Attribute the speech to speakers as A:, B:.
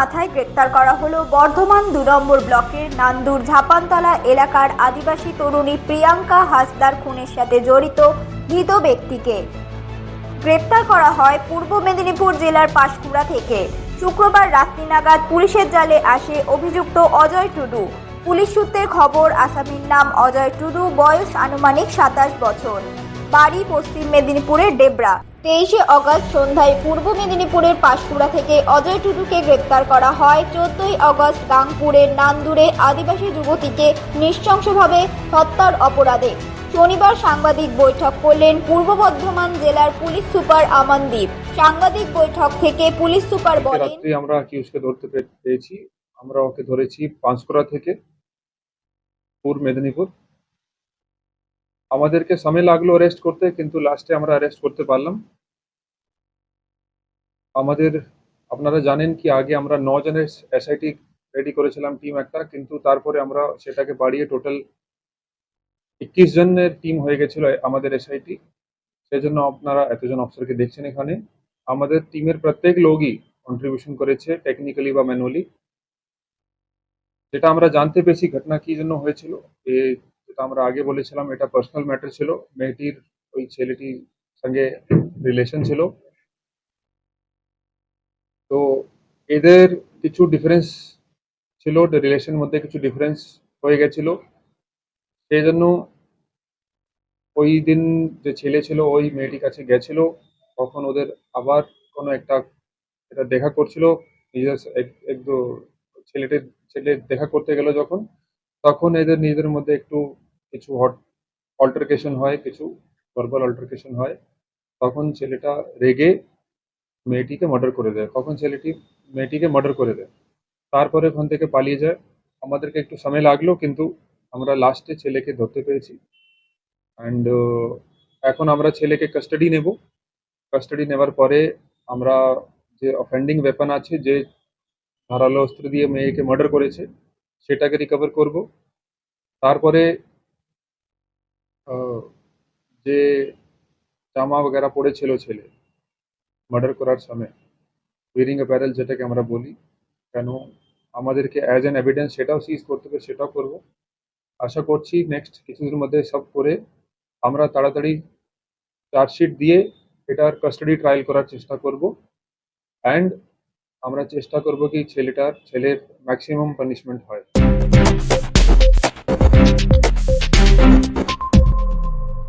A: মাথায় গ্রেপ্তার করা হলো বর্ধমান দু নম্বর ব্লকের নান্দুর ঝাপানতলা এলাকার আদিবাসী তরুণী প্রিয়াঙ্কা হাসদার খুনের সাথে জড়িত ধৃত ব্যক্তিকে। গ্রেপ্তার করা হয় পূর্ব মেদিনীপুর জেলার পাঁশকুড়া থেকে। শুক্রবার রাত্রি নাগাদ পুলিশের জালে আসে অভিযুক্ত অজয় টুডু। পুলিশ সূত্রের খবর, আসামির নাম অজয় টুডু, বয়স আনুমানিক সাতাশ বছর। বাড়ি পশ্চিম মেদিনীপুরের ডেবরা। তেইশে অগস্ট সন্ধ্যায় পূর্ব মেদিনীপুরের পাঁশকুড়া থেকে অজয় টুডুকে গ্রেপ্তার করা হয়। চোদ্দই অগস্ট গাংপুরের নান্দুরে আদিবাসী যুবতীকে নৃশংসভাবে হত্যার অপরাধে শনিবার সাংবাদিক বৈঠক করলেন পূর্ব বর্ধমান জেলার পুলিশ সুপার আমানদীপ। সাংবাদিক বৈঠক থেকে পুলিশ সুপার বলেন
B: আমরা কিউসকে ধরতে পে- পেয়েছি আমরা ওকে ধরেছি পাঁশকুড়া থেকে পূর্ব মেদিনীপুর। আমাদেরকে সময় লাগল অ্যারেস্ট করতে, কিন্তু লাস্টে আমরা অ্যারেস্ট করতে পারলাম। আমাদের, আপনারা জানেন কি, আগে আমরা জনের এসআইটি রেডি করেছিলাম টিম একটা, কিন্তু তারপরে আমরা সেটাকে বাড়িয়ে টোটাল একুশ জনের টিম হয়ে গেছিল আমাদের এসআইটি সেই জন্য আপনারা এতজন অফিসারকে দেখছেন এখানে। আমাদের টিমের প্রত্যেক লোকই কন্ট্রিবিউশন করেছে টেকনিক্যালি বা ম্যানুয়ালি যেটা আমরা জানতে পেরেছি, ঘটনা কি জন্য হয়েছিল আমরা আগে বলেছিলাম, এটা পার্সোনাল ম্যাটার ছিল। মেয়েটির ওই ছেলেটির সঙ্গে রিলেশন ছিল। তো এদের কিছু ডিফারেন্স ছিল রিলেশন মধ্যে কিছু ডিফারেন্স হয়ে গেছিল। সেই জন্য ওই দিন যে ছেলে ছিল, ওই মেয়েটির কাছে গেছিল। তখন ওদের আবার কোনো একটা এটা দেখা করছিল। নিজের এক- এক দু ছেলেটির ছেলে দেখা করতে গেল যখন। তখন এদের, নিজেদের মধ্যে একটু কিছু হট অল্টারকেশন হয়, কিছু ভার্বাল অল্টারকেশন হয়, তখন ছেলেটা রেগে মেয়েটিকে মার্ডার করে দেয়। তখন ছেলেটি মেয়েটিকে মার্ডার করে দেয়? তারপরে ওখান থেকে পালিয়ে যায়। আমাদেরকে একটু সময় লাগল, কিন্তু আমরা লাস্টে ছেলেকে ধরতে পেরেছি। অ্যান্ড এখন আমরা ছেলেকে কাস্টাডি নেব। কাস্টাডি নেওয়ার পরে আমরা যে অফেন্ডিং ওয়েপন আছে, যে ধারালো অস্ত্র দিয়ে মেয়েকে মার্ডার করেছে, সেটাকে রিকভার করব। তারপরে যে জামা বগেরা পড়েছিল ছেলে মার্ডার করার সময় উইরিং অ্যাপারেল যেটাকে আমরা বলি, কেন আমাদেরকে অ্যাজ অ্যান এভিডেন্স সেটাও সিজ করতে হবে, সেটাও করব। আশা করছি নেক্সট কিছুদিনের মধ্যে সব করে আমরা তাড়াতাড়ি চার্জশিট দিয়ে এটার কাস্টাডি ট্রায়াল করার চেষ্টা করব। অ্যান্ড আমরা চেষ্টা করব কি ছেলেটার, ছেলের ম্যাক্সিমাম পানিশমেন্ট হয়।